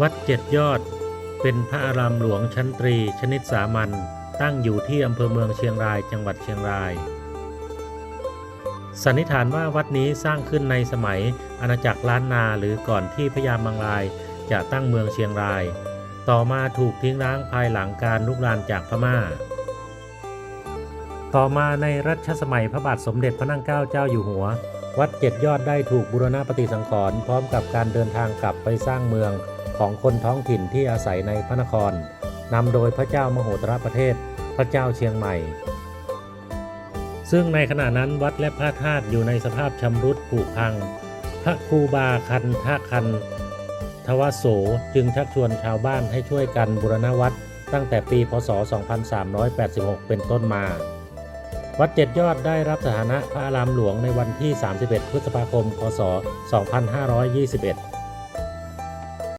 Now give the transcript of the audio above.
วัดเจ็ดยอด เป็นพระอารามหลวงชั้นตรี ชนิดสามัญตั้งอยู่ที่อำเภอเมืองเชียงรายจังหวัดเชียงราย สันนิษฐานว่าวัดนี้สร้างขึ้นในสมัยอาณาจักรล้านนาหรือก่อนที่พญามังรายจะตั้งเมืองเชียงราย ต่อมาถูกทิ้งร้างภายหลังการลุกรานจากพม่า ต่อมาในรัชสมัยพระบาทสมเด็จพระนั่งเกล้าเจ้าอยู่หัว วัดเจ็ดยอดได้ถูกบูรณะปฏิสังขรณ์พร้อมกับการเดินทางกลับไปสร้างเมือง ของคนท้องถิ่นที่อาศัยในพระนครนำโดยพระเจ้ามโหตรประเทศพระเจ้าเชียงใหม่ ซึ่งในขณะนั้นวัดและพระธาตุอยู่ในสภาพชำรุดผุพัง พระครูบาคันทาคันทวโสจึงชักชวนชาวบ้านให้ช่วยกันบูรณวัดตั้งแต่ปีพศ 2386 เป็นต้นมา วัดเจ็ดยอดได้รับสถานะพระอารามหลวงในวันที่ 31 พฤษภาคม พศ 2521